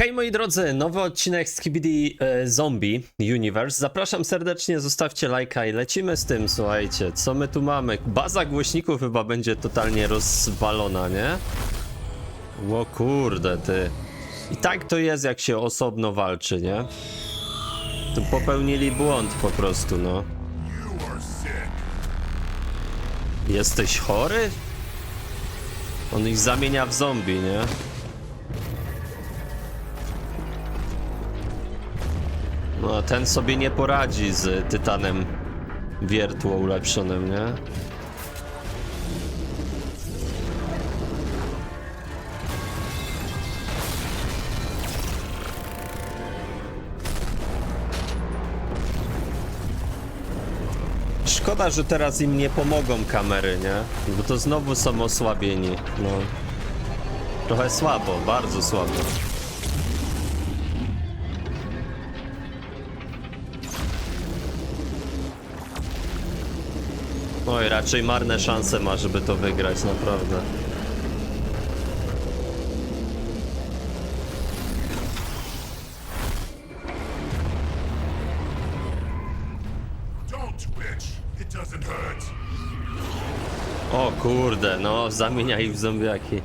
Hej moi drodzy, nowy odcinek z Skibidi e, Zombie Universe. Zapraszam serdecznie, zostawcie lajka i lecimy z tym, słuchajcie. Co my tu mamy? Baza głośników chyba będzie totalnie rozwalona, nie? O kurde, ty. I tak to jest, jak się osobno walczy, nie? Tu popełnili błąd po prostu, no. Jesteś chory? On ich zamienia w zombie, nie? No ten sobie nie poradzi z tytanem wiertło ulepszonym, nie? Szkoda, że teraz im nie pomogą kamery, nie? Bo to znowu są osłabieni, no. Trochę słabo, bardzo słabo. Oj, raczej marne szanse ma, żeby to wygrać, naprawdę. O kurde, no, zamienia ich w zombiaki.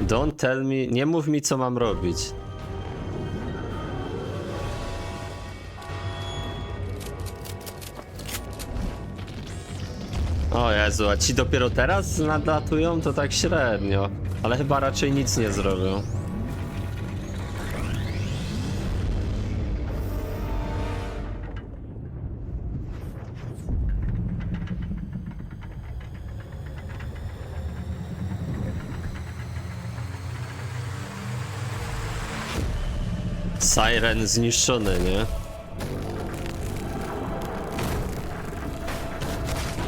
Don't tell me, nie mów mi co mam robić. O Jezu, a ci dopiero teraz nadlatują? To tak średnio. Ale chyba raczej nic nie zrobią. Siren zniszczony, nie?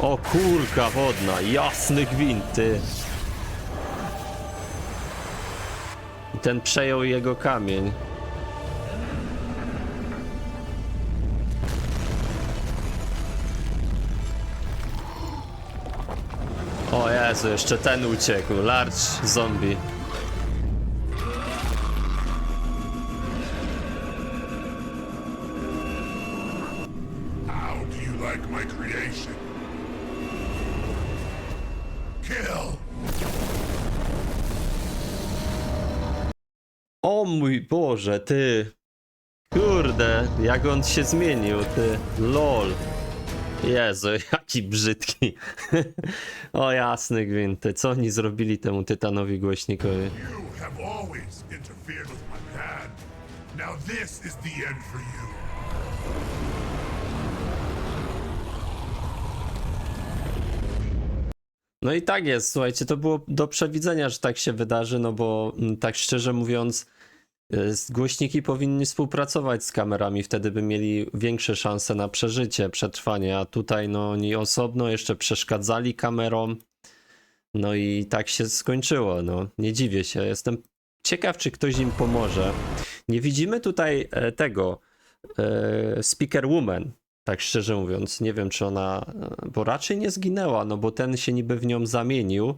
O kurka wodna, jasny gwint, ty. I ten przejął jego kamień. O Jezu, jeszcze ten uciekł, large zombie. Kill. O mój Boże, ty. Kurde, jak on się zmienił, ty. Lol. Jezu, jaki brzydki. o jasny gwint, ty. Co oni zrobili temu tytanowi głośnikowi? Now this is the end for you. No i tak jest, słuchajcie, to było do przewidzenia, że tak się wydarzy, no bo mm, tak szczerze mówiąc, y, głośniki powinni współpracować z kamerami, wtedy by mieli większe szanse na przeżycie, przetrwanie, a tutaj no oni osobno jeszcze przeszkadzali kamerom, no i tak się skończyło, no nie dziwię się, jestem ciekaw, czy ktoś im pomoże. Nie widzimy tutaj e, tego e, Speaker Woman, tak szczerze mówiąc, nie wiem czy ona, e, bo raczej nie zginęła, no bo ten się niby w nią zamienił,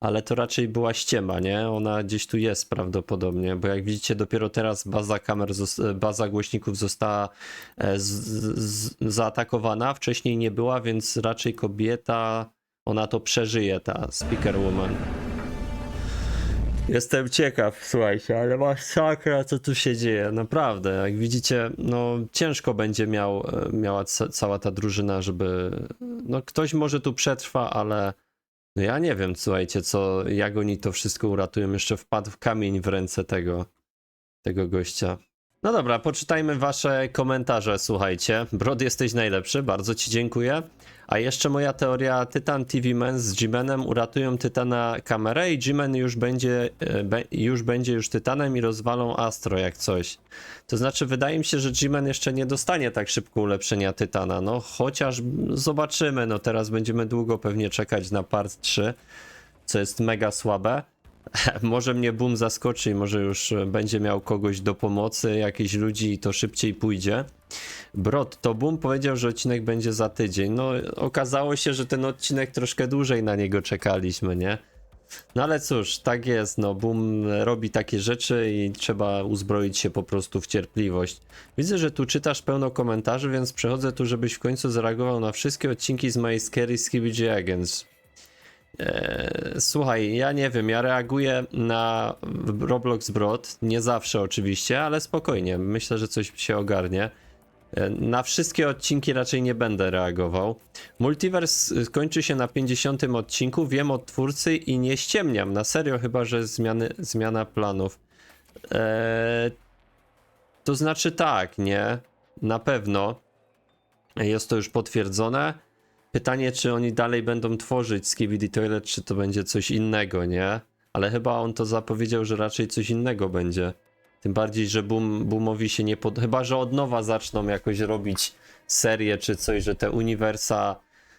ale to raczej była ściema, nie? Ona gdzieś tu jest prawdopodobnie, bo jak widzicie dopiero teraz baza kamer, baza głośników została e, zaatakowana, wcześniej nie była, więc raczej kobieta, ona to przeżyje, ta Speaker Woman. Jestem ciekaw, słuchajcie, ale masakra, co tu się dzieje, naprawdę. Jak widzicie, no ciężko będzie miał, e, miała ca cała ta drużyna, żeby... No ktoś może tu przetrwa, ale no ja nie wiem, słuchajcie, co, jak oni to wszystko uratują. Jeszcze wpadł w kamień w ręce tego, tego gościa. No dobra, poczytajmy wasze komentarze, słuchajcie. Brod, jesteś najlepszy, bardzo ci dziękuję. A jeszcze moja teoria, Tytan TV Man z G-Manem uratują Tytana kamerę i G-Man już będzie, e, be, już będzie już Tytanem i rozwalą Astro jak coś. To znaczy, wydaje mi się, że G-Man jeszcze nie dostanie tak szybko ulepszenia Tytana, no chociaż zobaczymy, no teraz będziemy długo pewnie czekać na part 3, co jest mega słabe. Może mnie Boom zaskoczy może już e, będzie miał kogoś do pomocy, jakichś ludzi i to szybciej pójdzie. Brod, to Boom powiedział, że odcinek będzie za tydzień. No, okazało się, że ten odcinek troszkę dłużej na niego czekaliśmy, nie? No ale cóż, tak jest, no Boom robi takie rzeczy i trzeba uzbroić się po prostu w cierpliwość. Widzę, że tu czytasz pełno komentarzy, więc przechodzę tu, żebyś w końcu zareagował na wszystkie odcinki z mojej Scary Skibidi Agents. Eee, słuchaj, ja nie wiem, ja reaguję na Roblox Brod, nie zawsze oczywiście, ale spokojnie, myślę, że coś się ogarnie. E, Na wszystkie odcinki raczej nie będę reagował. Multiverse kończy się na 50 odcinku, wiem od twórcy i nie ściemniam, na serio chyba, że zmiany, zmiana planów. Eee, to znaczy tak, nie? Na pewno. Jest to już potwierdzone. Pytanie, czy oni dalej będą tworzyć Skibidi Toilet, czy to będzie coś innego, nie? Ale chyba on to zapowiedział, że raczej coś innego będzie. Tym bardziej, że boom, Boomowi się nie pod... Chyba, że od nowa zaczną jakoś robić serię czy coś, że te uniwersa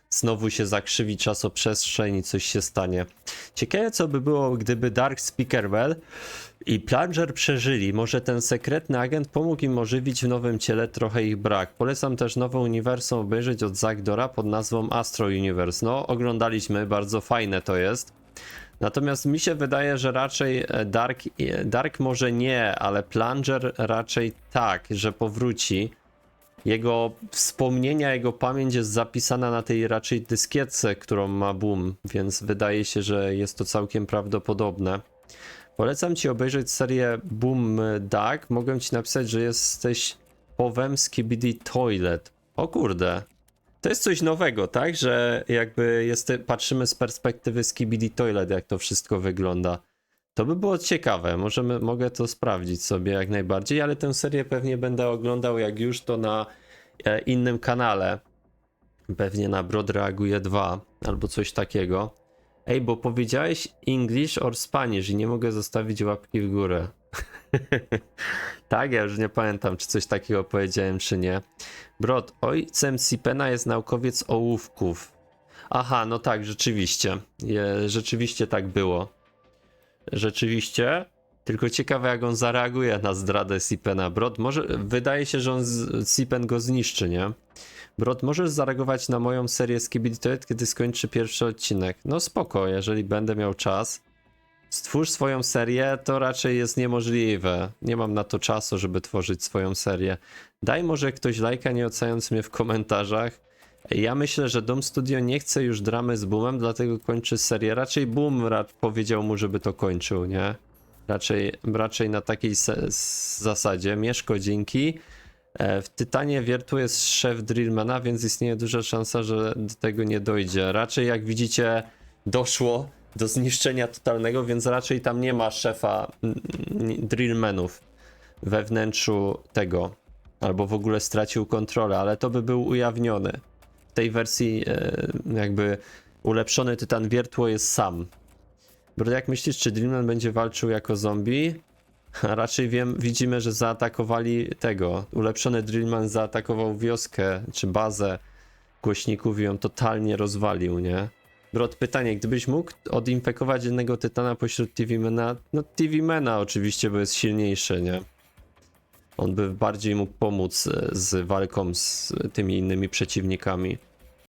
znowu się zakrzywi czasoprzestrzeń i coś się stanie. Ciekawe, co by było, gdyby Dark Speakerwell i Plunger przeżyli. Może ten sekretny agent pomógł im ożywić w nowym ciele trochę ich brak. Polecam też nowe uniwersum obejrzeć od Zagdora pod nazwą Astro Universe. No, oglądaliśmy, bardzo fajne to jest. Natomiast mi się wydaje, że raczej e, Dark, e, Dark może nie, ale Plunger raczej tak, że powróci. Jego wspomnienia, jego pamięć jest zapisana na tej raczej dyskietce, którą ma Boom, więc wydaje się, że jest to całkiem prawdopodobne. Polecam ci obejrzeć serię Boom Dark. Mogę ci napisać, że jesteś powem Skibidi Toilet. O kurde. To jest coś nowego, tak? Że jakby jest, patrzymy z perspektywy Skibidi Toilet, jak to wszystko wygląda. To by było ciekawe, możemy, mogę to sprawdzić sobie jak najbardziej, ale tę serię pewnie będę oglądał jak już to na e, innym kanale. Pewnie na Brod Reaguje 2 albo coś takiego. Ej, bo powiedziałeś English or Spanish i nie mogę zostawić łapki w górę. tak, ja już nie pamiętam, czy coś takiego powiedziałem, czy nie. Brod, ojcem Sipena jest naukowiec ołówków. Aha, no tak, rzeczywiście. Je, rzeczywiście tak było. Rzeczywiście. Tylko ciekawe, jak on zareaguje na zdradę Sipena. Brod, może. Wydaje się, że on z, Sipen go zniszczy, nie? Brod, możesz zareagować na moją serię Skibidi Toilet, kiedy skończy pierwszy odcinek. No spoko, jeżeli będę miał czas. Stwórz swoją serię, to raczej jest niemożliwe. Nie mam na to czasu, żeby tworzyć swoją serię. Daj może ktoś lajka, nie oceniając mnie w komentarzach. Ja myślę, że Dom Studio nie chce już dramy z Boomem, dlatego kończy serię. Raczej Boom powiedział mu, żeby to kończył, nie? Raczej, raczej na takiej zasadzie. Mieszko, dzięki. E, W Tytanie Wiertu jest szef Drillmana, więc istnieje duża szansa, że do tego nie dojdzie. Raczej jak widzicie, doszło do zniszczenia totalnego, więc raczej tam nie ma szefa Drillmanów we wnętrzu tego. Albo w ogóle stracił kontrolę, ale to by był ujawniony. Tej wersji e, jakby ulepszony Tytan Wiertło jest sam. Bro, jak myślisz, czy Drillman będzie walczył jako zombie? A raczej wiem, widzimy, że zaatakowali tego. Ulepszony Drillman zaatakował wioskę czy bazę głośników i ją totalnie rozwalił, nie? Brod, pytanie, gdybyś mógł odinfekować jednego tytana pośród TV-mena, no TV-mena oczywiście, bo jest silniejszy, nie? On by bardziej mógł pomóc e, z walką z tymi innymi przeciwnikami.